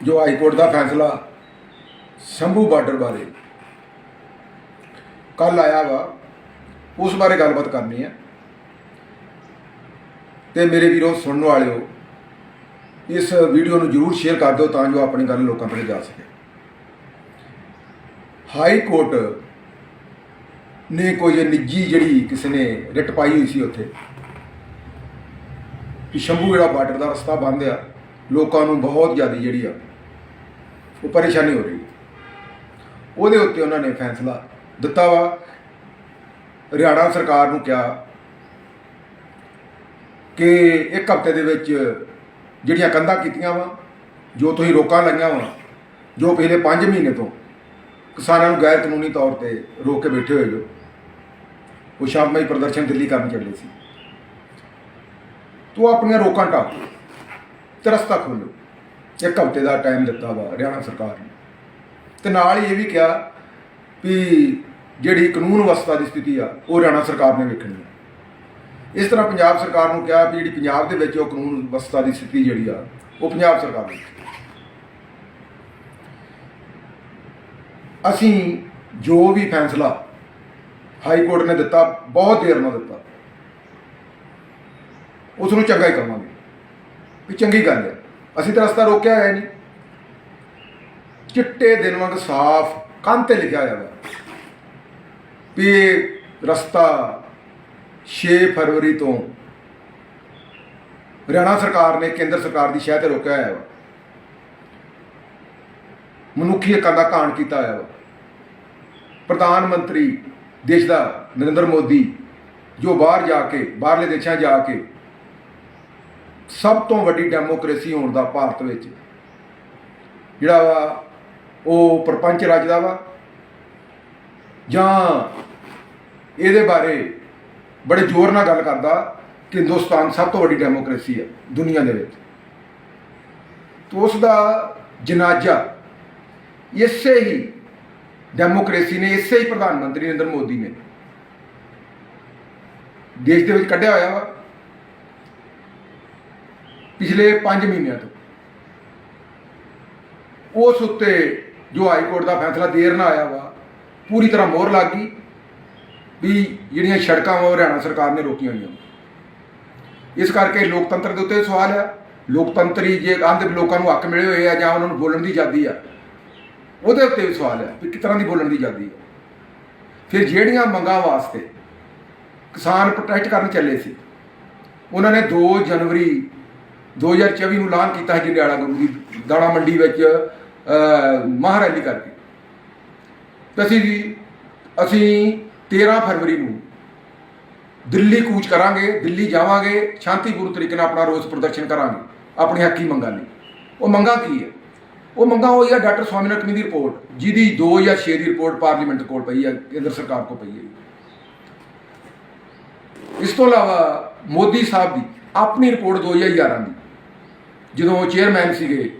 ਜੋ high court ਦਾ ਫੈਸਲਾ Shambhu border ਬਾਰੇ ਕੱਲ ਆਇਆ ਵਾ, ਉਸ ਬਾਰੇ ਗੱਲਬਾਤ ਕਰਨੀ ਹੈ। ਤੇ ਮੇਰੇ ਵੀਰੋ, ਸੁਣਨ ਵਾਲਿਓ, ਇਸ ਵੀਡੀਓ ਨੂੰ ਜਰੂਰ ਸ਼ੇਅਰ ਕਰ ਦਿਓ ਤਾਂ ਜੋ ਆਪਣੀ ਗੱਲ ਲੋਕਾਂ ਤੱਕ ਜਾ ਸਕੇ। ਹਾਈ ਕੋਰਟ ਨੇ ਕੋਈ ਨਿੱਜੀ ਜਿਹੜੀ ਕਿਸੇ ਨੇ ਰਿਟ ਪਾਈ ਹੋਈ ਸੀ ਉੱਥੇ, ਕਿ ਸ਼ੰਭੂ ਜਿਹੜਾ ਬਾਰਡਰ ਦਾ ਰਸਤਾ ਬੰਦ ਆ ਲੋਕਾਂ ਨੂੰ ਬਹੁਤ ਜ਼ਿਆਦਾ ਜਿਹੜੀ ਆ, ਉਹ ਪਰੇਸ਼ਾਨੀ ਹੋ ਰਹੀ। ਉਹਦੇ ਉੱਤੇ ਉਹਨਾਂ ਨੇ ਫੈਸਲਾ ਦਿੱਤਾ ਵਾ। ਹਰਿਆਣਾ ਸਰਕਾਰ ਨੂੰ ਕਿਹਾ ਕਿ ਇੱਕ ਹਫ਼ਤੇ ਦੇ ਵਿੱਚ ਜਿਹੜੀਆਂ ਕੰਧਾਂ ਕੀਤੀਆਂ ਵਾ, ਜੋ ਤੁਸੀਂ ਰੋਕਾਂ ਲਾਈਆਂ ਵਾ, ਜੋ ਪਿਛਲੇ 5 ਮਹੀਨੇ ਤੋਂ ਕਿਸਾਨਾਂ ਨੂੰ ਗੈਰ ਕਾਨੂੰਨੀ ਤੌਰ ਤੇ ਰੋਕ ਕੇ ਬੈਠੇ ਹੋਏ ਜੋ, ਉਹ ਸ਼ਾਮਈ ਪ੍ਰਦਰਸ਼ਨ ਦਿੱਲੀ ਕਰਨ ਚੱਲੇ ਸੀ। ਤੂੰ ਆਪਣੀਆਂ ਰੋਕਾਂ ਟਾਪ ਤੇ ਰਸਤਾ ਖੋਲ੍ਹੋ ਇੱਕ ਹਫ਼ਤੇ ਦਾ ਟਾਈਮ ਦਿੱਤਾ ਵਾ ਹਰਿਆਣਾ ਸਰਕਾਰ ਨੇ। ਤੇ ਨਾਲ ਹੀ ਇਹ ਵੀ ਕਿਹਾ ਵੀ ਜਿਹੜੀ ਕਾਨੂੰਨ ਵਿਵਸਥਾ ਦੀ ਸਥਿਤੀ ਆ, ਉਹ ਹਰਿਆਣਾ ਸਰਕਾਰ ਨੇ ਵੇਖਣੀ ਆ। ਇਸ ਤਰ੍ਹਾਂ ਪੰਜਾਬ ਸਰਕਾਰ ਨੂੰ ਕਿਹਾ ਵੀ ਜਿਹੜੀ ਪੰਜਾਬ ਦੇ ਵਿੱਚ ਉਹ ਕਾਨੂੰਨ ਵਿਵਸਥਾ ਦੀ ਸਥਿਤੀ ਜਿਹੜੀ ਆ, ਉਹ ਪੰਜਾਬ ਸਰਕਾਰ ਨੇ ਅਸੀਂ ਜੋ ਵੀ ਫੈਸਲਾ ਹਾਈ ਕੋਰਟ ਨੇ ਦਿੱਤਾ, ਬਹੁਤ ਦੇਰ ਨਾਲ ਦਿੱਤਾ। ਉਸ ਨੂੰ ਚੰਗਾ ਹੀ ਕਰਾਂਗੇ। ਵੀ ਚੰਗੀ ਗੱਲ ਹੈ। ਅਸੀਂ ਤਾਂ ਰਸਤਾ ਰੋਕਿਆ ਹੈ ਨਹੀਂ। ਚਿੱਟੇ ਦਿਨ ਵਾਂਗ ਸਾਫ਼ ਕੰਧ ਤੇ ਲਿਖਿਆ ਹੋਇਆ ਵਾ ਵੀ ਰਸਤਾ 6 ਫਰਵਰੀ ਤੋਂ ਹਰਿਆਣਾ ਸਰਕਾਰ ਨੇ ਕੇਂਦਰ ਸਰਕਾਰ ਦੀ ਸ਼ਹਿ ਤੇ ਰੋਕਿਆ ਹੋਇਆ ਵਾ। ਮਨੁੱਖੀ ਹੱਕਾਂ ਦਾ ਕਾਣ ਕੀਤਾ ਹੋਇਆ ਵਾ। ਪ੍ਰਧਾਨ ਮੰਤਰੀ ਦੇਸ਼ ਦਾ ਨਰਿੰਦਰ ਮੋਦੀ ਜੋ ਬਾਹਰ ਜਾ ਕੇ, ਬਾਹਰਲੇ ਦੇਸ਼ਾਂ ਜਾ ਕੇ ਸਭ ਤੋਂ ਵੱਡੀ ਡੈਮੋਕ੍ਰੇਸੀ ਹੋਣ ਦਾ ਭਾਰਤ ਵਿੱਚ ਜਿਹੜਾ ਵਾ, ਉਹ ਪ੍ਰਪੰਚ ਦਾ ਵਾ। ਜਾਂ ਇਹਦੇ ਬਾਰੇ ਬੜੇ ਜ਼ੋਰ ਨਾਲ ਗੱਲ ਕਰਦਾ ਕਿ ਹਿੰਦੁਸਤਾਨ ਸਭ ਤੋਂ ਵੱਡੀ ਡੈਮੋਕ੍ਰੇਸੀ ਹੈ ਦੁਨੀਆ ਦੇ ਵਿੱਚ। ਤੋ ਉਸ ਦਾ ਜਨਾਜ਼ਾ ਇਸੇ ਹੀ ਡੈਮੋਕ੍ਰੇਸੀ ਨੇ, ਇਸੇ ਹੀ ਪ੍ਰਧਾਨ ਮੰਤਰੀ ਨਰਿੰਦਰ ਮੋਦੀ ਨੇ ਦੇਸ਼ ਦੇ ਵਿੱਚ ਕੱਢਿਆ ਹੋਇਆ ਵਾ। ਪਿਛਲੇ 5 ਮਹੀਨਿਆਂ ਤੋਂ। ਉਸ ਉੱਤੇ ਜੋ ਹਾਈ ਕੋਰਟ ਦਾ ਫੈਸਲਾ ਦੇਰ ਨਾਲ ਆਇਆ ਵਾ, ਪੂਰੀ ਤਰ੍ਹਾਂ ਮੋਹਰ ਲੱਗ ਗਈ ਵੀ ਜਿਹੜੀਆਂ ਸੜਕਾਂ ਵਾ ਉਹ ਹਰਿਆਣਾ ਸਰਕਾਰ ਨੇ ਰੋਕੀਆਂ ਹੋਈਆਂ ਇਸ ਕਰਕੇ ਲੋਕਤੰਤਰ ਦੇ ਉੱਤੇ ਸਵਾਲ ਆ ਲੋਕਤੰਤਰੀ ਜੇ ਆਂਦੇ ਲੋਕਾਂ ਨੂੰ ਹੱਕ ਮਿਲੇ ਹੋਏ ਆ ਜਾਂ ਉਹਨਾਂ ਨੂੰ ਬੋਲਣ ਦੀ ਆਜ਼ਾਦੀ ਆ, ਉਹਦੇ ਉੱਤੇ ਵੀ ਸਵਾਲ ਹੈ ਵੀ ਕਿਸ ਤਰ੍ਹਾਂ ਦੀ ਬੋਲਣ ਦੀ ਆਜ਼ਾਦੀ ਹੈ ਫਿਰ ਜਿਹੜੀਆਂ ਮੰਗਾਂ ਵਾਸਤੇ ਕਿਸਾਨ ਪ੍ਰੋਟੈਸਟ ਕਰਨ ਚੱਲੇ ਸੀ, ਉਹਨਾਂ ਨੇ 2 ਜਨਵਰੀ 2024 ਨੂੰ ਐਲਾਨ ਕੀਤਾ ਹੈ ਜੰਡਿਆਲਾ ਗੁਰੂ ਦੀ ਦਾਣਾ ਮੰਡੀ ਵਿੱਚ ਅਹ, ਮਹਾਰੈਲੀ ਕਰਕੇ। ਤੇ ਅਸੀਂ ਜੀ ਅਸੀਂ 13 ਫਰਵਰੀ ਨੂੰ ਦਿੱਲੀ ਕੂਚ ਕਰਾਂਗੇ ਦਿੱਲੀ ਜਾਵਾਂਗੇ ਸ਼ਾਂਤੀਪੂਰਨ ਤਰੀਕੇ ਨਾਲ ਆਪਣਾ ਰੋਸ ਪ੍ਰਦਰਸ਼ਨ ਕਰਾਂਗੇ ਆਪਣੀ ਹੱਕੀ ਮੰਗਾਂ ਲਈ। ਉਹ ਮੰਗਾਂ ਕੀ ਹੈ? ਉਹ ਮੰਗਾਂ ਹੋਈ ਆ ਡਾਕਟਰ ਸਵਾਮੀਨਾਥਨ ਕਮੀ ਦੀ ਰਿਪੋਰਟ ਜਿਹਦੀ 2 ਜਾਂ 6 ਦੀ ਰਿਪੋਰਟ ਪਾਰਲੀਮੈਂਟ ਕੋਲ ਪਈ ਹੈ ਕੇਂਦਰ ਸਰਕਾਰ ਕੋਲ ਪਈ ਹੈ ਇਸ ਤੋਂ ਇਲਾਵਾ ਮੋਦੀ ਸਾਹਿਬ ਦੀ ਆਪਣੀ ਰਿਪੋਰਟ 2011 ਦੀ। ਜਦੋਂ ਉਹ ਚੇਅਰਮੈਨ ਸੀਗੇ,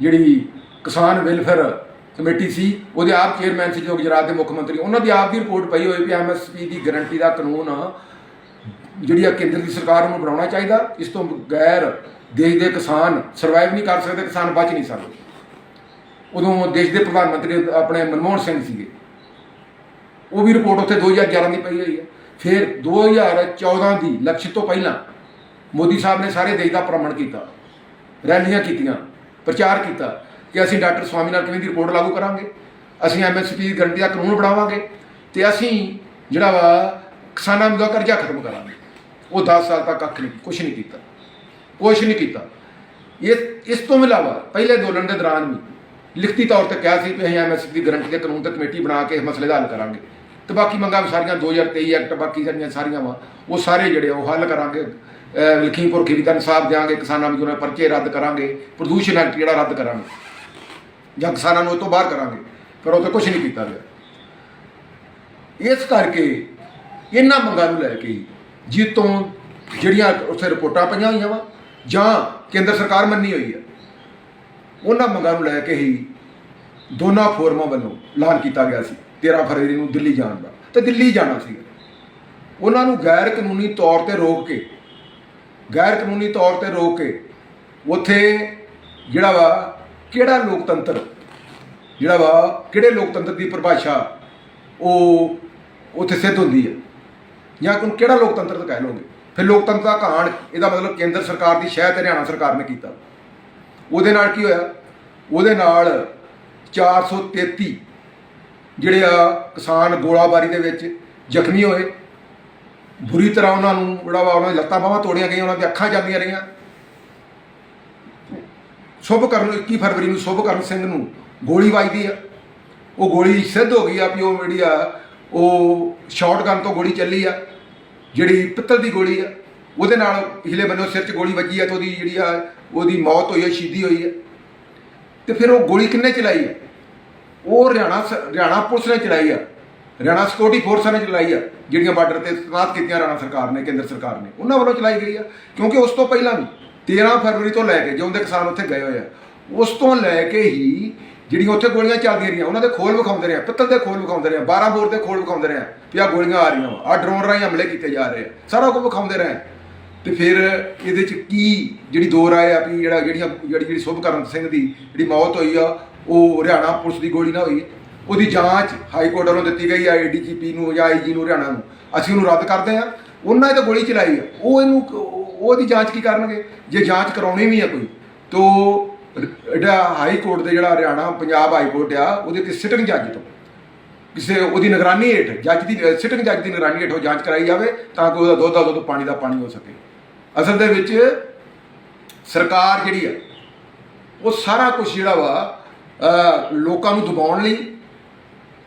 ਜਿਹੜੀ ਕਿਸਾਨ ਵੈਲਫੇਅਰ ਕਮੇਟੀ ਸੀ, ਉਹਦੇ ਆਪ ਚੇਅਰਮੈਨ ਸੀ ਜੋ ਗੁਜਰਾਤ ਦੇ ਮੁੱਖ ਮੰਤਰੀ। ਉਹਨਾਂ ਦੀ ਆਪ ਦੀ ਰਿਪੋਰਟ ਪਈ ਹੋਈ ਵੀ ਐਮਐਸਪੀ ਦੀ ਗਾਰੰਟੀ ਦਾ ਕਾਨੂੰਨ ਜਿਹੜੀ ਆ ਕੇਂਦਰ ਦੀ ਸਰਕਾਰ ਨੂੰ ਬਣਾਉਣਾ ਚਾਹੀਦਾ। ਇਸ ਤੋਂ ਬਗੈਰ ਦੇਸ਼ ਦੇ ਕਿਸਾਨ ਸਰਵਾਈਵ ਨਹੀਂ ਕਰ ਸਕਦੇ, ਕਿਸਾਨ ਬਚ ਨਹੀਂ ਸਕਦੇ। ਉਦੋਂ ਦੇਸ਼ ਦੇ ਪ੍ਰਧਾਨ ਮੰਤਰੀ ਆਪਣੇ ਮਨਮੋਹਨ ਸਿੰਘ ਸੀਗੇ। ਉਹ ਵੀ ਰਿਪੋਰਟ ਉੱਥੇ 2011 ਦੀ ਪਈ ਹੋਈ ਹੈ। ਫਿਰ 2014 ਦੀ ਲਕਸ਼ ਤੋਂ ਪਹਿਲਾਂ ਮੋਦੀ ਸਾਹਿਬ ਨੇ ਸਾਰੇ ਦੇਸ਼ ਦਾ ਭ੍ਰਮਣ ਕੀਤਾ। ਰੈਲੀਆਂ ਕੀਤੀਆਂ, ਪ੍ਰਚਾਰ ਕੀਤਾ ਕਿ ਅਸੀਂ ਡਾਕਟਰ ਸਵਾਮੀਨਾਥਨ ਕਮੀ ਦੀ ਰਿਪੋਰਟ ਲਾਗੂ ਕਰਾਂਗੇ, ਅਸੀਂ ਐਮਐਸਪੀ ਦੀ ਗਰੰਟੀ ਦਾ ਕਾਨੂੰਨ ਬਣਾਵਾਂਗੇ ਤੇ ਅਸੀਂ ਜਿਹੜਾ ਵਾ ਕਿਸਾਨਾਂ ਦਾ ਕਰਜ਼ਾ ਖਤਮ ਕਰਾਂਗੇ। ਉਹ 10 ਸਾਲ ਤੱਕ ਕੱਖ ਨਹੀਂ ਕੁਝ ਨਹੀਂ ਕੀਤਾ ਕੁਝ ਨਹੀਂ ਕੀਤਾ। ਇਹ, ਇਸ ਤੋਂ ਇਲਾਵਾ ਪਹਿਲੇ ਅੰਦੋਲਨ ਦੇ ਦੌਰਾਨ ਵੀ ਲਿਖਤੀ ਤੌਰ ਤੇ ਕਿਹਾ ਸੀ ਕਿ ਅਸੀਂ ਐਮਐਸਪੀ ਦੀ ਗਰੰਟੀ ਦੇ ਕਾਨੂੰਨ ਤੇ ਕਮੇਟੀ ਬਣਾ ਕੇ ਇਸ ਮਸਲੇ ਦਾ ਹੱਲ ਕਰਾਂਗੇ। ਤੇ ਬਾਕੀ ਮੰਗਾਂ ਵੀ ਸਾਰੀਆਂ 2023 ਐਕਟ, ਬਾਕੀ ਸਾਰੀਆਂ ਸਾਰੀਆਂ ਵਾ। ਉਹ ਸਾਰੇ ਜਿਹੜੇ ਆ, ਉਹ ਹੱਲ ਕਰਾਂਗੇ। ਲਖੀਮਪੁਰ ਖੀਰੀ ਦਾ ਇਨਸਾਫ ਦਿਆਂਗੇ, ਕਿਸਾਨਾਂ ਨੂੰ ਜਿਹੜੇ ਪਰਚੇ ਰੱਦ ਕਰਾਂਗੇ, ਪ੍ਰਦੂਸ਼ਣ ਐਕਟ ਜਿਹੜਾ ਰੱਦ ਕਰਾਂਗੇ। ਜਾਂ ਕਿਸਾਨਾਂ ਨੂੰ ਉਹ ਤੋਂ ਬਾਹਰ ਕਰਾਂਗੇ, ਪਰ ਉਹ ਤੇ ਕੁਝ ਨਹੀਂ ਕੀਤਾ ਗਿਆ। ਇਸ ਕਰਕੇ ਇਹਨਾਂ ਮੰਗਾਂ ਨੂੰ ਲੈ ਕੇ ਹੀ ਜਿੱਤੋਂ ਜਿਹੜੀਆਂ ਉੱਥੇ ਰਿਪੋਰਟਾਂ ਪਈਆਂ ਹੋਈਆਂ ਵਾ, ਜਾਂ ਕੇਂਦਰ ਸਰਕਾਰ ਮੰਨੀ ਹੋਈ ਹੈ ਉਹਨਾਂ ਮੰਗਾਂ ਨੂੰ ਲੈ ਕੇ ਹੀ ਦੋਨਾਂ ਫੋਰਮਾਂ ਵੱਲੋਂ ਐਲਾਨ ਕੀਤਾ ਗਿਆ ਸੀ। 13 ਫਰਵਰੀ ਨੂੰ ਦਿੱਲੀ ਜਾਣ ਦਾ। ਤੇ ਦਿੱਲੀ ਜਾਣਾ ਸੀ। ਉਹਨਾਂ ਨੂੰ ਗੈਰ ਕਾਨੂੰਨੀ ਤੌਰ ਤੇ ਰੋਕ ਕੇ ਗੈਰ ਕਾਨੂੰਨੀ ਤੌਰ ਤੇ ਰੋਕ ਕੇ ਉੱਥੇ ਜਿਹੜਾ ਵਾ ਕਿਹੜਾ ਲੋਕਤੰਤਰ, ਜਿਹੜਾ ਵਾ ਕਿਹੜੇ ਲੋਕਤੰਤਰ ਦੀ ਪਰਿਭਾਸ਼ਾ ਉਹ ਉੱਥੇ ਸਿੱਧ ਹੁੰਦੀ ਹੈ ਜਾਂ ਕੋਈ ਕਿਹੜਾ ਲੋਕਤੰਤਰ ਤਾਂ ਕਹਿ ਲਓਗੇ? ਫਿਰ ਲੋਕਤੰਤਰ ਦਾ ਕਹਾਣ ਇਹਦਾ ਮਤਲਬ ਕੇਂਦਰ ਸਰਕਾਰ ਦੀ ਸ਼ਾਇਦ ਹਰਿਆਣਾ ਸਰਕਾਰ ਨੇ ਕੀਤਾ। ਉਹਦੇ ਨਾਲ ਕੀ ਹੋਇਆ? ਉਹਦੇ ਨਾਲ 433 ਜਿਹੜੇ ਆ ਕਿਸਾਨ ਗੋਲਾਬਾਰੀ ਦੇ ਵਿੱਚ ਜ਼ਖਮੀ ਹੋਏ। ਬੁਰੀ ਤਰ੍ਹਾਂ ਉਹਨਾਂ ਨੂੰ ਜਿਹੜਾ ਵਾ ਉਹਨਾਂ ਦੀ ਲੱਤਾਂ ਬਾਹਾਂ ਤੋੜੀਆਂ ਗਈਆਂ, ਉਹਨਾਂ ਦੀਆਂ ਅੱਖਾਂ ਜਾਂਦੀਆਂ ਰਹੀਆਂ। ਸ਼ੁਭ ਸ਼ੁਭਕਰਨ 21 ਫਰਵਰੀ ਨੂੰ ਸ਼ੁਭਕਰਨ ਸਿੰਘ ਨੂੰ ਗੋਲੀ ਵੱਜਦੀ ਆ। ਉਹ ਗੋਲੀ ਸਿੱਧ ਹੋ ਗਈ ਆ ਵੀ ਉਹ ਜਿਹੜੀ ਆ, ਉਹ ਸ਼ਾਟਗਨ ਤੋਂ ਗੋਲੀ ਚੱਲੀ ਆ, ਜਿਹੜੀ ਪਿੱਤਲ ਦੀ ਗੋਲੀ ਆ। ਉਹਦੇ ਨਾਲ ਪਿਛਲੇ ਬੰਨੇ ਸਿਰ 'ਚ ਗੋਲੀ ਵੱਜੀ ਆ ਤੇ ਉਹਦੀ ਜਿਹੜੀ ਆ, ਉਹਦੀ ਮੌਤ ਹੋਈ ਆ, ਸ਼ਹੀਦੀ ਹੋਈ ਆ। ਤੇ ਫਿਰ ਉਹ ਗੋਲੀ ਕਿੰਨੇ ਚਲਾਈ ਉਹ ਹਰਿਆਣਾ ਸ- ਹਰਿਆਣਾ ਪੁਲਿਸ ਨੇ ਚਲਾਈ ਆ। ਹਰਿਆਣਾ ਸਿਕਿਉਰਿਟੀ ਫੋਰਸਾਂ ਨੇ ਚਲਾਈ ਆ ਜਿਹੜੀਆਂ ਬਾਰਡਰ ਤੇ ਤੈਨਾਤ ਕੀਤੀਆਂ ਹਰਿਆਣਾ ਸਰਕਾਰ ਨੇ ਕੇਂਦਰ ਸਰਕਾਰ ਨੇ। ਉਹਨਾਂ ਵੱਲੋਂ ਚਲਾਈ ਗਈ ਆ। ਕਿਉਂਕਿ ਉਸ ਤੋਂ ਪਹਿਲਾਂ ਵੀ 13 ਫਰਵਰੀ ਤੋਂ ਲੈ ਕੇ ਜਿਉਂਦੇ ਕਿਸਾਨ ਉੱਥੇ ਗਏ ਹੋਏ ਆ ਉਸ ਤੋਂ ਲੈ ਕੇ ਹੀ ਜਿਹੜੀਆਂ ਉੱਥੇ ਗੋਲੀਆਂ ਚੱਲਦੀਆਂ ਰਹੀਆਂ ਉਹਨਾਂ ਦੇ ਖੋਲ ਵਿਖਾਉਂਦੇ ਰਹੇ ਪਿੱਤਲ ਦੇ ਖੋਲ ਵਿਖਾਉਂਦੇ ਰਹੇ ਆ, 12 ਬੋਰ ਦੇ ਖੋਲ ਵਿਖਾਉਂਦੇ ਰਹੇ ਵੀ ਆ ਗੋਲੀਆਂ ਆ ਰਹੀਆਂ ਵਾ। ਆ ਡਰੋਨ ਰਾਹੀਂ ਹਮਲੇ ਕੀਤੇ ਜਾ ਰਹੇ ਆ। ਸਾਰਾ ਕੁਝ ਵਿਖਾਉਂਦੇ ਰਹੇ ਆ। ਤੇ ਫਿਰ ਇਹਦੇ ਚ ਕੀ ਜਿਹੜੀ ਦੋ ਰਾਏ ਆ ਵੀ ਜਿਹੜਾ ਜਿਹੜੀਆਂ ਜਿਹੜੀ ਜਿਹੜੀ ਸ਼ੁਭਕਰਨ ਸਿੰਘ ਦੀ ਜਿਹੜੀ ਮੌਤ ਹੋਈ ਆ ਉਹ ਹਰਿਆਣਾ ਪੁਲਿਸ ਦੀ ਗੋਲੀ ਨਾ ਹੋਈ, ਉਹਦੀ ਜਾਂਚ ਹਾਈ ਕੋਰਟ ਵੱਲੋਂ ਦਿੱਤੀ ਗਈ ਆ ਏਡੀਜੀਪੀ ਨੂੰ ਜਾਂ ਆਈਜੀ ਨੂੰ, ਹਰਿਆਣਾ ਨੂੰ। ਅਸੀਂ ਉਹਨੂੰ ਰੱਦ ਕਰਦੇ ਹਾਂ। ਉਹਨਾਂ ਨੇ ਤਾਂ ਗੋਲੀ ਚਲਾਈ ਆ। ਉਹ ਇਹਨੂੰ ਉਹਦੀ ਜਾਂਚ ਕੀ ਕਰਨਗੇ? ਜੇ ਜਾਂਚ ਕਰਾਉਣੀ ਵੀ ਆ ਕੋਈ, ਤੋ ਜਿਹੜਾ ਹਾਈ ਕੋਰਟ ਦੇ ਜਿਹੜਾ ਹਰਿਆਣਾ, ਪੰਜਾਬ ਹਾਈ ਕੋਰਟ ਆ, ਉਹਦੇ ਕਿ ਸਿਟਿੰਗ ਜੱਜ ਤੋਂ। ਕਿਸੇ ਉਹਦੀ ਨਿਗਰਾਨੀ ਹੇਠ, ਜੱਜ ਦੀ, ਸਿਟਿੰਗ ਜੱਜ ਦੀ ਨਿਗਰਾਨੀ ਹੇਠ ਉਹ ਜਾਂਚ ਕਰਾਈ ਜਾਵੇ, ਤਾਂ ਕਿ ਉਹਦਾ ਦੁੱਧ ਦਾ ਦੁੱਧ ਪਾਣੀ ਦਾ ਪਾਣੀ ਹੋ ਸਕੇ। ਅਸਲ ਦੇ ਵਿੱਚ ਸਰਕਾਰ ਜਿਹੜੀ ਆ, ਉਹ ਸਾਰਾ ਕੁਝ ਜਿਹੜਾ ਵਾ ਲੋਕਾਂ ਨੂੰ ਦਬਾਉਣ ਲਈ,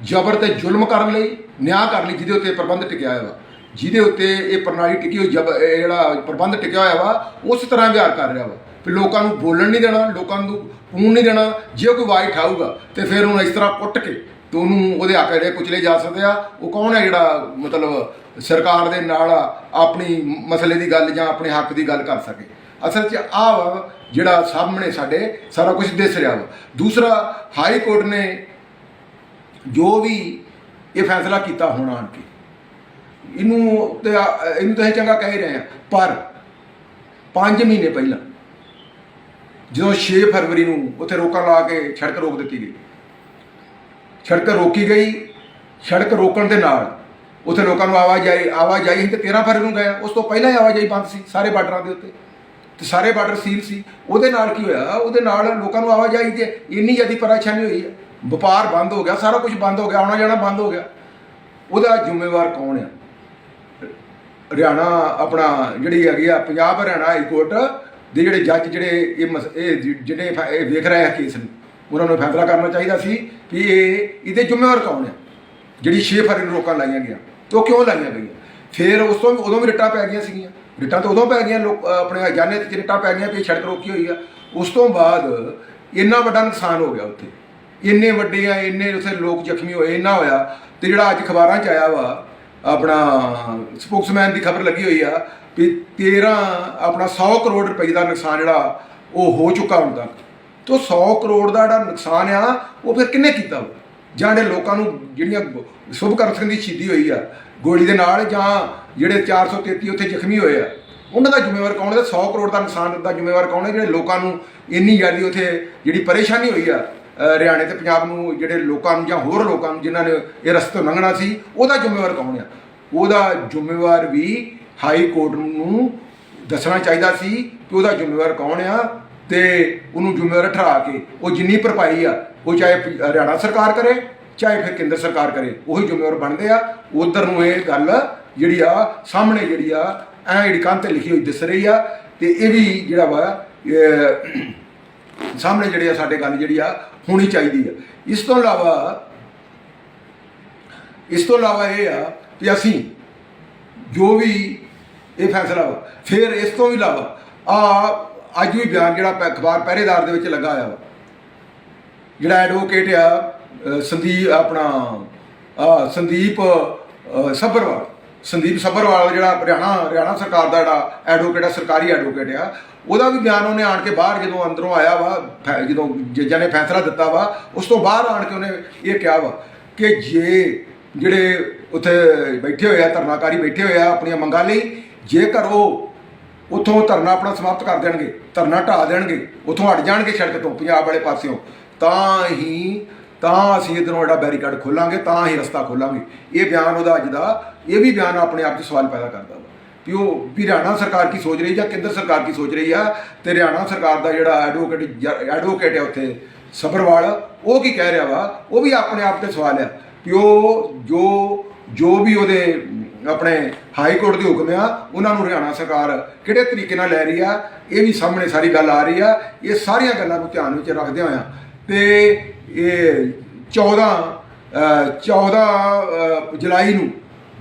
ਜ਼ਬਰ ਤੇ ਜ਼ੁਲਮ ਕਰਨ ਲਈ, ਨਿਆਂ ਕਰਨ ਲਈ ਜਿਹਦੇ ਉੱਤੇ ਪ੍ਰਬੰਧ ਟਿਕਿਆ ਹੋਇਆ ਵਾ। ਜਿਹਦੇ ਉੱਤੇ ਇਹ ਪ੍ਰਣਾਲੀ ਟਿਕੀ ਹੋਈ, ਜਬ ਇਹ ਜਿਹੜਾ ਪ੍ਰਬੰਧ ਟਿਕਿਆ ਹੋਇਆ ਵਾ, ਉਸ ਤਰ੍ਹਾਂ ਵਿਹਾਰ ਕਰ ਰਿਹਾ ਵਾ। ਵੀ ਲੋਕਾਂ ਨੂੰ ਬੋਲਣ ਨਹੀਂ ਦੇਣਾ, ਲੋਕਾਂ ਨੂੰ ਪੂਣ ਨਹੀਂ ਦੇਣਾ, ਜੇ ਕੋਈ ਵਾਈ ਠਾਊਗਾ ਤੇ ਫਿਰ ਉਹਨੂੰ ਇਸ ਤਰ੍ਹਾਂ ਕੁੱਟ ਕੇ ਤੇ ਉਹਨੂੰ ਉਹਦੇ ਹੱਕ ਜਿਹੜੇ ਕੁਚਲੇ ਜਾ ਸਕਦੇ ਆ, ਉਹ ਕੌਣ ਹੈ ਜਿਹੜਾ ਮਤਲਬ ਸਰਕਾਰ ਦੇ ਨਾਲ ਆਪਣੀ ਮਸਲੇ ਦੀ ਗੱਲ ਜਾਂ ਆਪਣੇ ਹੱਕ ਦੀ ਗੱਲ ਕਰ ਸਕੇ? ਅਸਲ 'ਚ ਆਹ ਵਾ ਜਿਹੜਾ ਸਾਹਮਣੇ ਸਾਡੇ ਸਾਰਾ ਕੁਝ ਦਿਸ ਰਿਹਾ ਵਾ। ਦੂਸਰਾ, ਹਾਈ ਕੋਰਟ ਨੇ ਜੋ ਵੀ ਇਹ ਫੈਸਲਾ ਕੀਤਾ ਹੋਣਾ ਆਣ ਕੇ। ਇਹਨੂੰ ਤੇ ਇਹਨੂੰ ਤਾਂ ਇਹ ਚੰਗਾ ਕਹਿ ਰਹੇ ਆ। ਪਰ 5 ਮਹੀਨੇ ਪਹਿਲਾਂ, ਜਦੋਂ 6 ਫਰਵਰੀ ਨੂੰ ਉੱਥੇ ਰੋਕਾਂ ਲਾ ਕੇ ਸੜਕ ਰੋਕ ਦਿੱਤੀ ਗਈ। ਸੜਕ ਰੋਕੀ ਗਈ, ਸੜਕ ਰੋਕਣ ਦੇ ਨਾਲ ਉੱਥੇ ਲੋਕਾਂ ਨੂੰ ਆਵਾਜਾਈ ਆਵਾਜਾਈ ਸੀ ਤੇ 13 ਫਰਵਰੀ ਨੂੰ ਗਿਆ ਉਸ ਤੋਂ ਪਹਿਲਾਂ ਹੀ ਆਵਾਜਾਈ ਬੰਦ ਸੀ, ਸਾਰੇ ਬਾਰਡਰਾਂ ਦੇ ਉੱਤੇ। ਤੇ ਸਾਰੇ ਬਾਰਡਰ ਸੀਲ ਸੀ। ਉਹਦੇ ਨਾਲ ਕੀ ਹੋਇਆ? ਉਹਦੇ ਨਾਲ ਲੋਕਾਂ ਨੂੰ ਆਵਾਜਾਈ 'ਤੇ ਇੰਨੀ ਜ਼ਿਆਦਾ ਪਰੇਸ਼ਾਨੀ ਹੋਈ। ਹੈ ਵਪਾਰ ਬੰਦ ਹੋ ਗਿਆ, ਸਾਰਾ ਕੁਝ ਬੰਦ ਹੋ ਗਿਆ, ਆਉਣਾ ਜਾਣਾ ਬੰਦ ਹੋ ਗਿਆ। ਉਹਦਾ ਜ਼ਿੰਮੇਵਾਰ ਕੌਣ ਆ? ਹਰਿਆਣਾ ਆਪਣਾ ਜਿਹੜੀ ਹੈਗੀ ਆ, ਪੰਜਾਬ ਹਰਿਆਣਾ ਹਾਈ ਕੋਰਟ ਦੇ ਜਿਹੜੇ ਜੱਜ ਜਿਹੜੇ ਇਹ ਮਸ- ਇਹ ਜਿਹੜੇ ਇਹ ਵੇਖ ਰਹੇ ਆ ਕੇਸ ਨੂੰ, ਉਹਨਾਂ ਨੂੰ ਫੈਸਲਾ ਕਰਨਾ ਚਾਹੀਦਾ ਸੀ ਕਿ ਇਹ, ਇਹਦੇ ਜ਼ਿੰਮੇਵਾਰ ਕੌਣ ਆ? ਜਿਹੜੀ 6 ਫਰਵਰੀ ਨੂੰ ਰੋਕਾਂ ਲਾਈਆਂ ਗਈਆਂ। ਤੇ ਉਹ ਕਿਉਂ ਲਾਈਆਂ ਗਈਆਂ? ਫਿਰ ਉਸ ਤੋਂ ਉਦੋਂ ਵੀ ਰਿਟਾਂ ਪੈ ਗਈਆਂ ਸੀਗੀਆਂ। ਰਿਟਾਂ ਤਾਂ ਉਦੋਂ ਪੈ ਗਈਆਂ ਲੋਕ ਆਪਣੇ ਜਾਣੇ ਤੇ ਰਿਟਾਂ ਪੈ ਗਈਆਂ ਵੀ ਇਹ ਸੜਕ ਰੋਕੀ ਹੋਈ ਆ। ਉਸ ਤੋਂ ਬਾਅਦ ਇੰਨਾ ਵੱਡਾ ਨੁਕਸਾਨ ਹੋ ਗਿਆ ਉੱਥੇ। ਇੰਨੇ ਵੱਡੇ ਆ, ਇੰਨੇ ਉੱਥੇ ਲੋਕ ਜ਼ਖਮੀ ਹੋਏ, ਇੰਨਾ ਹੋਇਆ। ਤੇ ਜਿਹੜਾ ਅੱਜ ਅਖਬਾਰਾਂ 'ਚ ਆਇਆ ਵਾ, ਆਪਣਾ ਸਪੋਕਸਮੈਨ ਦੀ ਖਬਰ ਲੱਗੀ ਹੋਈ ਆ ਵੀ 13 ਆਪਣਾ 100 ਕਰੋੜ ਰੁਪਏ ਦਾ ਨੁਕਸਾਨ ਜਿਹੜਾ, ਉਹ ਹੋ ਚੁੱਕਾ ਹੁੰਦਾ ਤੱਕ। ਤੋ 100 ਕਰੋੜ ਦਾ ਜਿਹੜਾ ਨੁਕਸਾਨ ਆ, ਉਹ ਫਿਰ ਕਿੰਨੇ ਕੀਤਾ ਵਾ? ਜਾਂ ਜਿਹੜੇ ਲੋਕਾਂ ਨੂੰ ਜਿਹੜੀਆਂ ਸ਼ੁਭਕਰਨ ਸਿੰਘ ਦੀ ਸ਼ਹੀਦੀ ਹੋਈ ਆ, ਗੋਲੀ ਦੇ ਨਾਲ ਜਾਂ ਜਿਹੜੇ 433 ਉੱਥੇ ਜ਼ਖਮੀ ਹੋਏ ਆ, ਉਹਨਾਂ ਦਾ ਜ਼ਿੰਮੇਵਾਰ ਕੌਣ ਹੈ? 100 ਕਰੋੜ ਦਾ ਨੁਕਸਾਨ ਦਾ ਜ਼ਿੰਮੇਵਾਰ ਕੌਣ ਹੈ? ਜਿਹੜੇ ਲੋਕਾਂ ਨੂੰ ਇੰਨੀ ਜ਼ਿਆਦਾ ਉੱਥੇ ਜਿਹੜੀ ਪਰੇਸ਼ਾਨੀ ਹੋਈ ਆ ਹਰਿਆਣੇ ਤੇ ਪੰਜਾਬ ਨੂੰ, ਜਿਹੜੇ ਲੋਕਾਂ ਨੂੰ ਜਾਂ ਹੋਰ ਲੋਕਾਂ ਨੂੰ ਜਿਨ੍ਹਾਂ ਨੇ ਇਹ ਰਸਤੇ ਤੋਂ ਲੰਘਣਾ ਸੀ, ਉਹਦਾ ਜ਼ਿੰਮੇਵਾਰ ਕੌਣ ਆ? ਉਹਦਾ ਜ਼ਿੰਮੇਵਾਰ ਵੀ ਹਾਈ ਕੋਰਟ ਨੂੰ ਦੱਸਣਾ ਚਾਹੀਦਾ ਸੀ ਕਿ ਉਹਦਾ ਜ਼ਿੰਮੇਵਾਰ ਕੌਣ ਆ ਤੇ ਉਹਨੂੰ ਜ਼ਿੰਮੇਵਾਰ ਠਹਿਰਾ ਕੇ ਉਹ ਜਿੰਨੀ ਭਰਪਾਈ ਆ, ਉਹ ਚਾਹੇ ਹਰਿਆਣਾ ਸਰਕਾਰ ਕਰੇ, ਚਾਹੇ ਫਿਰ ਕੇਂਦਰ ਸਰਕਾਰ ਕਰੇ, ਉਹੀ ਜ਼ਿੰਮੇਵਾਰ ਬਣਦੇ ਆ। ਉਧਰ ਨੂੰ ਇਹ ਗੱਲ ਜਿਹੜੀ ਆ, ਸਾਹਮਣੇ ਜਿਹੜੀ ਆ, ਐ ਜਿਹੜੀ ਕੰਧ ਤੇ ਲਿਖੀ ਹੋਈ ਦਿਸ ਰਹੀ ਆ। ਤੇ ਇਹ ਵੀ ਜਿਹੜਾ ਵਾ ਸਾਹਮਣੇ ਜਿਹੜੀ ਆ ਸਾਡੇ ਗੱਲ ਜਿਹੜੀ ਆ, ਹੋਣੀ ਚਾਹੀਦੀ ਆ। ਇਸ ਤੋਂ ਇਲਾਵਾ, ਇਸ ਤੋਂ ਇਲਾਵਾ ਇਹ ਆ ਕਿ ਅਸੀਂ ਜੋ ਵੀ ਇਹ ਫੈਸਲਾ ਵਾ, ਫਿਰ ਇਸ ਤੋਂ ਵੀ ਇਲਾਵਾ ਆ ਅੱਜ ਵੀ ਬਿਆਨ ਜਿਹੜਾ ਪ- ਅਖਬਾਰ ਪਹਿਰੇਦਾਰ ਦੇ ਵਿੱਚ ਲੱਗਾ ਹੋਇਆ ਵਾ ਜਿਹੜਾ ਐਡਵੋਕੇਟ ਆ ਸੰਦੀਪ ਆਪਣਾ ਸੰਦੀਪ ਅ, ਸੱਭਰਵਾਲ। ਸੰਦੀਪ ਸੱਭਰਵਾਲ ਜਿਹੜਾ ਹਰਿਆਣਾ ਹਰਿਆਣਾ ਸਰਕਾਰ ਦਾ ਜਿਹੜਾ ਐਡਵੋਕੇਟ ਆ ਸਰਕਾਰੀ ਐਡਵੋਕੇਟ ਆ ਉਹਦਾ ਵੀ ਬਿਆਨ ਉਹਨੇ ਆਣ ਕੇ ਬਾਹਰ ਜਦੋਂ ਅੰਦਰੋਂ ਆਇਆ ਵਾ ਫੈ- ਜਦੋਂ ਜੱਜਾਂ ਨੇ ਫੈਸਲਾ ਦਿੱਤਾ ਵਾ ਉਸ ਤੋਂ ਬਾਹਰ ਆਣ ਕੇ ਉਹਨੇ ਇਹ ਕਿਹਾ ਵਾ ਕਿ ਜੇ ਜਿਹੜੇ ਉੱਥੇ ਬੈਠੇ ਹੋਏ ਆ ਧਰਨਾਕਾਰੀ ਬੈਠੇ ਹੋਏ ਆ ਆਪਣੀਆਂ ਮੰਗਾਂ ਲਈ ਜੇਕਰ ਉਹ ਉੱਥੋਂ ਧਰਨਾ ਆਪਣਾ ਸਮਾਪਤ ਕਰ ਦੇਣਗੇ, ਧਰਨਾ ਢਾਹ ਦੇਣਗੇ, ਉੱਥੋਂ ਹਟ ਜਾਣਗੇ ਸੜਕ ਤੋਂ ਪੰਜਾਬ ਵਾਲੇ ਪਾਸਿਓਂ। ਤਾਂ ਹੀ, ਤਾਂ ਅਸੀਂ ਇਧਰੋਂ ਜਿਹੜਾ ਬੈਰੀਕੇਡ ਖੋਲਾਂਗੇ, ਤਾਂ ਹੀ ਰਸਤਾ ਖੋਲਾਂਗੇ। ਇਹ ਬਿਆਨ ਉਹਦਾ ਅੱਜ ਦਾ, ਇਹ ਵੀ ਬਿਆਨ ਆਪਣੇ ਆਪ 'ਚ ਸਵਾਲ ਪੈਦਾ ਕਰਦਾ ਵਾ ਕਿ ਉਹ ਵੀ ਹਰਿਆਣਾ ਸਰਕਾਰ ਕੀ ਸੋਚ ਰਹੀ ਜਾਂ ਕੇਂਦਰ ਸਰਕਾਰ ਕੀ ਸੋਚ ਰਹੀ ਆ ਤੇ ਹਰਿਆਣਾ ਸਰਕਾਰ ਦਾ ਜਿਹੜਾ ਐਡਵੋਕੇਟ ਐਡਵੋਕੇਟ ਹੈ ਉੱਥੇ ਸਬਰਵਾਲ ਉਹ ਕੀ ਕਹਿ ਰਿਹਾ ਵਾ? ਉਹ ਵੀ ਆਪਣੇ ਆਪ ਤੇ ਸਵਾਲ ਆ ਕਿ ਉਹ ਜੋ ਜੋ ਵੀ ਉਹਦੇ ਆਪਣੇ ਹਾਈ ਕੋਰਟ ਦੇ ਹੁਕਮ ਆ ਉਹਨਾਂ ਨੂੰ ਹਰਿਆਣਾ ਸਰਕਾਰ ਕਿਹੜੇ ਤਰੀਕੇ ਨਾਲ ਲੈ ਰਹੀ ਆ ਇਹ ਵੀ ਸਾਹਮਣੇ ਸਾਰੀ ਗੱਲ ਆ ਰਹੀ ਆ ਇਹ ਸਾਰੀਆਂ ਗੱਲਾਂ ਨੂੰ ਧਿਆਨ ਵਿੱਚ ਰੱਖਦੇ ਹੋਇਆ ਤੇ ਇਹ 14 ਅ, 14 ਜੁਲਾਈ ਨੂੰ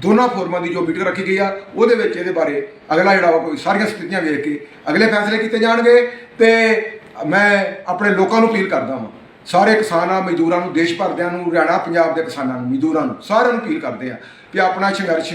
ਦੋਨਾਂ ਫੋਰਮਾਂ ਦੀ ਜੋ ਮੀਟਿੰਗ ਰੱਖੀ ਗਈ ਆ ਉਹਦੇ ਵਿੱਚ ਇਹਦੇ ਬਾਰੇ ਅਗਲਾ ਜਿਹੜਾ ਵਾ ਕੋਈ ਸਾਰੀਆਂ ਸਥਿਤੀਆਂ ਵੇਖ ਕੇ ਅਗਲੇ ਫੈਸਲੇ ਕੀਤੇ ਜਾਣਗੇ ਤੇ ਮੈਂ ਆਪਣੇ ਲੋਕਾਂ ਨੂੰ ਅਪੀਲ ਕਰਦਾ ਹਾਂ ਸਾਰੇ ਕਿਸਾਨਾਂ, ਮਜ਼ਦੂਰਾਂ ਨੂੰ, ਦੇਸ਼ ਭਰਦਿਆਂ ਨੂੰ, ਹਰਿਆਣਾ, ਪੰਜਾਬ ਦੇ ਕਿਸਾਨਾਂ ਨੂੰ, ਮਜ਼ਦੂਰਾਂ ਨੂੰ ਸਾਰਿਆਂ ਨੂੰ ਅਪੀਲ ਕਰਦੇ ਆ ਕਿ ਆਪਣਾ ਸੰਘਰਸ਼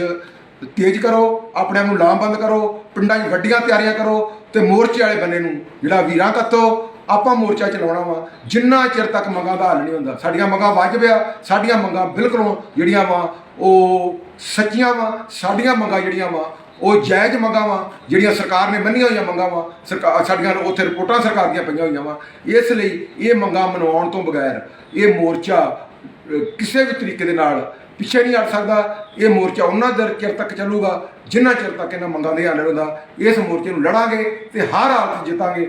ਤੇਜ਼ ਕਰੋ, ਆਪਣੇ ਨੂੰ ਲਾਮਬੰਦ ਕਰੋ, ਪਿੰਡਾਂ 'ਚ ਵੱਡੀਆਂ ਤਿਆਰੀਆਂ ਕਰੋ ਤੇ ਮੋਰਚੇ ਵਾਲੇ ਬੰਨੇ ਨੂੰ ਜਿਹੜਾ ਵੀਰਾਂ ਕੱਤੋ ਆਪਾਂ ਮੋਰਚਾ ਚਲਾਉਣਾ ਵਾ, ਜਿੰਨਾ ਚਿਰ ਤੱਕ ਮੰਗਾਂ ਦਾ ਹੱਲ ਨਹੀਂ ਹੁੰਦਾ, ਸਾਡੀਆਂ ਮੰਗਾਂ ਵਾਜਬ ਆ ਸਾਡੀਆਂ ਮੰਗਾਂ ਬਿਲਕੁਲ ਜਿਹੜੀਆਂ ਵਾ, ਉਹ ਸੱਚੀਆਂ ਵਾ, ਸਾਡੀਆਂ ਮੰਗਾਂ ਜਿਹੜੀਆਂ ਵਾ ਉਹ ਜਾਇਜ਼ ਮੰਗਾਂ ਵਾ, ਜਿਹੜੀਆਂ ਸਰਕਾਰ ਨੇ ਮੰਨੀਆਂ ਹੋਈਆਂ ਮੰਗਾਂ ਵਾ ਸਰਕਾਰ ਸਾਡੀਆਂ ਉੱਥੇ ਰਿਪੋਰਟਾਂ ਸਰਕਾਰ ਦੀਆਂ ਪਈਆਂ ਹੋਈਆਂ ਵਾ। ਇਸ ਲਈ ਇਹ ਮੰਗਾਂ ਮਨਵਾਉਣ ਤੋਂ ਬਗੈਰ ਇਹ ਮੋਰਚਾ ਕਿਸੇ ਵੀ ਤਰੀਕੇ ਦੇ ਨਾਲ ਪਿੱਛੇ ਨਹੀਂ ਹਟ ਸਕਦਾ। ਇਹ ਮੋਰਚਾ ਉਹਨਾਂ ਦਰ ਚਿਰ ਤੱਕ ਚੱਲੂਗਾ, ਜਿੰਨਾ ਚਿਰ ਤੱਕ ਇਹਨਾਂ ਮੰਗਾਂ ਦੇ ਹੱਲ ਨਹੀਂ ਹੁੰਦਾ। ਇਸ ਮੋਰਚੇ ਨੂੰ ਲੜਾਂਗੇ ਤੇ ਹਰ ਹਾਲਤ ਜਿੱਤਾਂਗੇ।